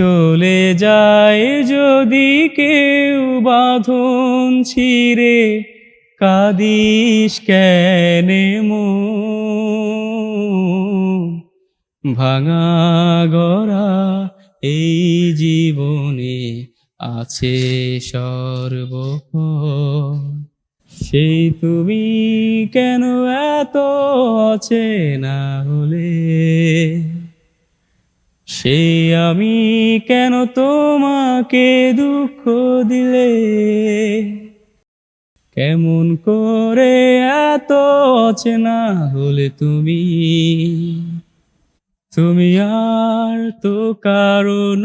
চলে যায় যদি কেউ বাঁধন ছিঁড়ে, কাদিস কেনে ভাঙা গড়া এই জীবনে আছে সর্বক্ষণ সেই তুমি কেন এত অচেনা হলে? সেই আমি কেন তোমাকে দুঃখ দিলে? কেমন করে এত অচেনা হলে তুমি? তুমি আর তো কারণ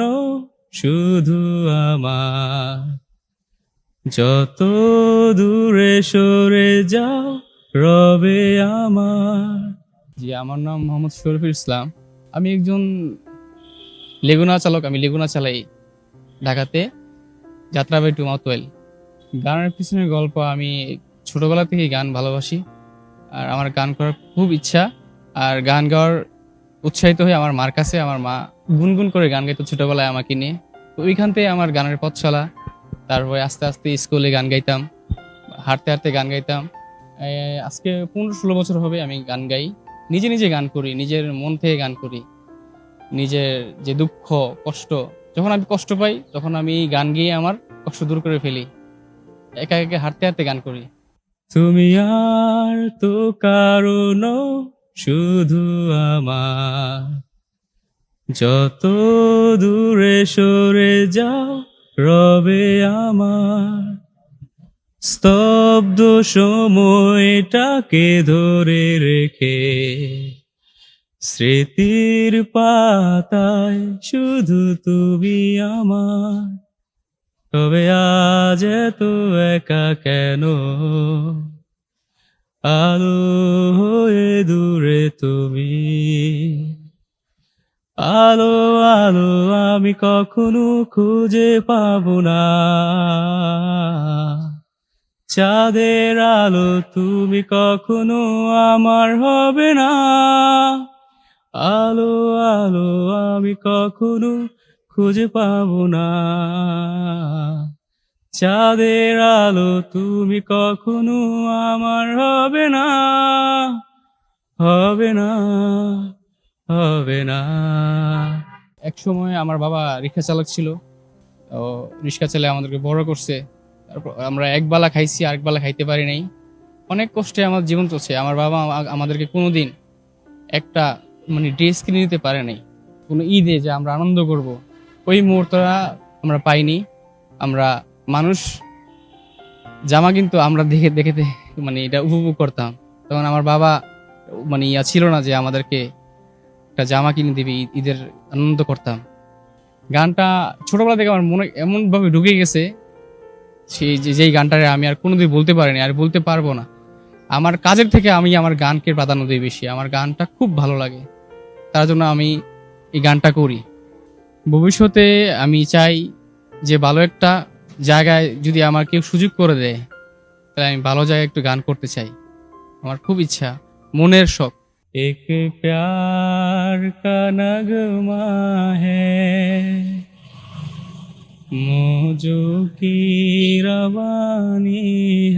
শুধু আমার। যত দূরে সরে যাও, রবে আমার। জি, আমার নাম মোহাম্মদ শরীফুল ইসলাম। আমি একজন লেগুনা চালক, আমি লেগুনা চালাই ঢাকাতে। যাত্রাবাড়ি টু মাউথওয়েল গানের পিছনের গল্প, আমি ছোটবেলা থেকেই গান ভালোবাসি। আর আমার গান করার খুব ইচ্ছা। আর গান গাওয়ার উৎসাহিত হয়ে আমার মার কাছে, আমার মা গুনগুন করে গান গাইতো ছোটবেলায় আমাকে নিয়ে। তো ওইখান থেকে আমার গানের পথ চলা। তারপরে আস্তে আস্তে স্কুলে গান গাইতাম, হাঁটতে হাঁটতে গান গাইতাম। আজকে পনেরো ষোলো বছর হবে আমি গান গাই। নিজে নিজে গান করি, নিজের মন থেকে গান করি। নিজের যে দুঃখ, কষ্ট, যখন আমি কষ্ট পাই, তখন আমি গান গিয়ে আমার কষ্ট দূর করে ফেলি। একা একা হাঁটতে হাঁটতে গান করি। তুমি আর তো কারণ শুধু আমার। যত দূরে সরে যাও, রবে আমার। স্তব্ধ সময়টাকে ধরে রেখে স্মৃতির পাতায় শুধু তুমি আমার। তবে আজ এত একা কেন? আলো হয়ে দূরে তুমি। আলো আলো আমি কখনো খুঁজে পাব না। চাঁদের আলো তুমি কখনো আমার হবে না। আলো আলো আমি কখনো খুঁজে পাবো না। চাঁদের আলো তুমি কখনো আমার হবে না। হবে না হবে না। এক সময় আমার বাবা রিক্সা চালক ছিল। ও রিক্সা চালিয়ে আমাদেরকে বড় করছে। তারপর আমরা এক বেলা খাইছি, আরেক বেলা খাইতে পারি নাই। অনেক কষ্টে আমার জীবন চলছে। আমার বাবা আমা- আমাদেরকে কোনোদিন একটা মানে ড্রেস কিনে নিতে পারে নাই। কোনো ঈদে যে আমরা আনন্দ করব, ওই মুহূর্তটা আমরা পাইনি। আমরা মানুষ, জামা কিন্তু আমরা দেখে দেখে মানে এটা উপভোগ করতাম। তখন আমার বাবা মানে ইয়া ছিল না যে আমাদেরকে একটা জামা কিনে দিবে ঈদ- ঈদের আনন্দ করতাম। গানটা ছোটবেলা থেকে আমার মনে এমনভাবে ঢুকে গেছে, সেই যেই গানটারে আমি আর কোনোদিন বলতে পারিনি, আর বলতে পারব না। আমার কাজের থেকে আমি আমার গানকে প্রাধান্য দিই বেশি। আমার গানটা খুব ভালো লাগে। তার জন্য আমি এই গানটা করি। ভবিষ্যতে আমি চাই যে ভালো একটা জায়গায় যদি আমার কেউ সুযোগ করে দেয়, তাহলে আমি ভালো জায়গায় একটু গান করতে চাই। আমার খুব ইচ্ছা, মনের শখ। এক প্যার কানগমা নগমা কি রবানি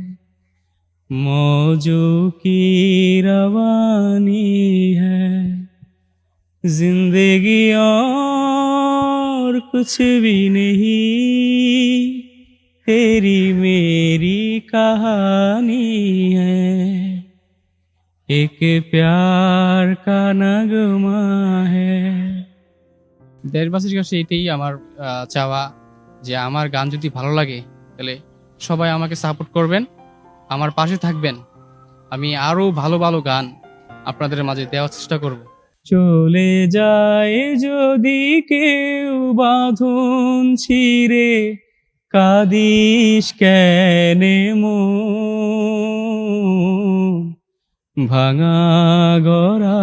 मौजों की रवानी है जिंदगी और कुछ भी नहीं तेरी मेरी कहानी है एक प्यार का नगमा है দেশবাসীর কাছে এটাই আমার আহ, চাওয়া যে আমার গান যদি ভালো লাগে তাহলে সবাই আমাকে সাপোর্ট করবেন আমার পাশে থাকবেন। আমি আরও ভালো ভালো গান আপনাদের মাঝে দেওয়ার চেষ্টা করব। চলে যায় যদি কেউ বাঁধন ছিঁড়ে, কাদিস কেনে ভাঙা গড়া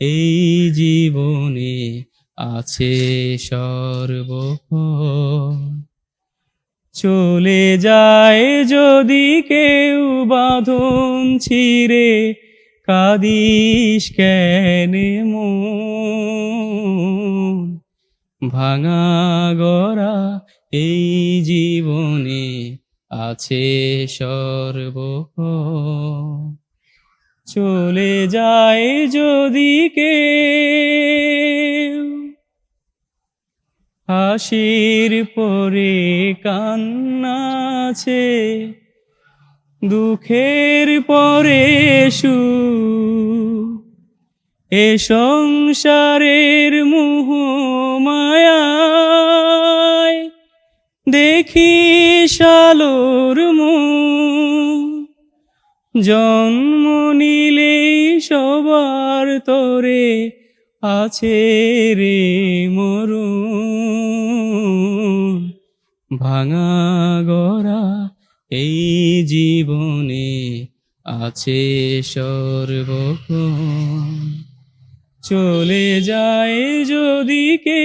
এই জীবনে আছে সর্বক্ষণ চলে যায় যদি কেউ বাঁধন ছিঁড়ে, কাদিস কেনে ভাঙা গড়া এই জীবনে আছে সর্ব চলে যায় যদি কেউ হাসির পরে কান্না আছে। দুঃখের পরে সু এ সংসারের মুহ মায়ায়। দেখি শালোর মুখ। জন্ম নিলেই সবার তরে আছে রে মরুন। ভাঙা গড়া এই জীবনে আছে সর্বক্ষণ। চলে যায় যদি কে